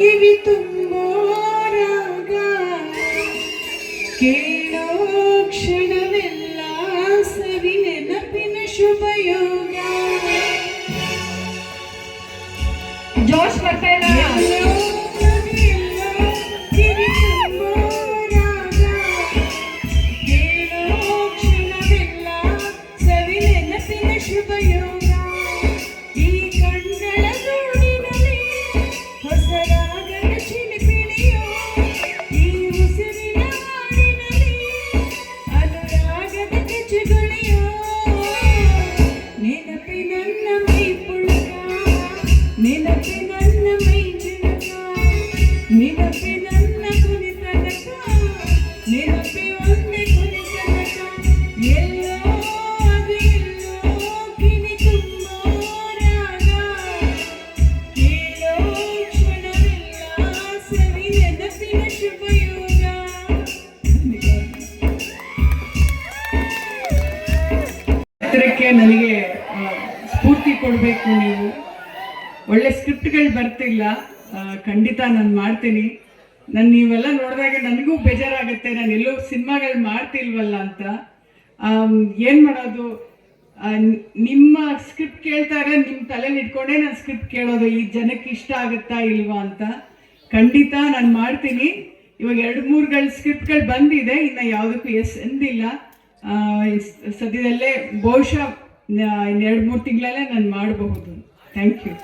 ಕಿವಿ ತುಂಬೋ ರಾಗ ಕೇಳೋ ಕ್ಷಣವೆಲ್ಲ ಸವಿ ನೆನಪಿನ ಶುಭ ಯೋಗ ಜೋಶ್ ಬರ್ತಾ ಇಲ್ಲ ನೆನಪಿ ನನ್ನ ಮೈ ಚಿಲಕ ನೆನಪಿ ಒಂದೇ ನನಗೆ ಸ್ಫೂರ್ತಿ ಕೊಡಬೇಕು ನೀವು. ಒಳ್ಳೆ ಸ್ಕ್ರಿಪ್ಟ್ಗಳು ಬರ್ತಿಲ್ಲ. ಖಂಡಿತ ನಾನು ಮಾಡ್ತೀನಿ. ನಾನು ನೀವೆಲ್ಲ ನೋಡಿದಾಗ ನನಗೂ ಬೇಜಾರಾಗುತ್ತೆ. ನಾನು ಎಲ್ಲೋ ಸಿನಿಮಾಗಳು ಮಾಡ್ತಿಲ್ವಲ್ಲ ಅಂತ. ಏನು ಮಾಡೋದು? ನಿಮ್ಮ ಸ್ಕ್ರಿಪ್ಟ್ ಕೇಳ್ತಾರೆ ನಿಮ್ಮ ತಲೆಯಲ್ಲಿ ಇಟ್ಕೊಂಡೇ ನಾನು ಸ್ಕ್ರಿಪ್ಟ್ ಕೇಳೋದು. ಈ ಜನಕ್ಕೆ ಇಷ್ಟ ಆಗುತ್ತಾ ಇಲ್ವಾ ಅಂತ. ಖಂಡಿತ ನಾನು ಮಾಡ್ತೀನಿ. ಇವಾಗ ಎರಡು ಮೂರುಗಳ ಸ್ಕ್ರಿಪ್ಟ್ಗಳು ಬಂದಿದೆ. ಇನ್ನು ಯಾವುದಕ್ಕೂ ಎಸ್ ಎಂದಿಲ್ಲ. ಸದ್ಯದಲ್ಲೇ ಬಹುಶಃ ಇನ್ನೆರಡು ಮೂರು ತಿಂಗಳಲ್ಲೇ ನಾನು ಮಾಡಬಹುದು. Thank you.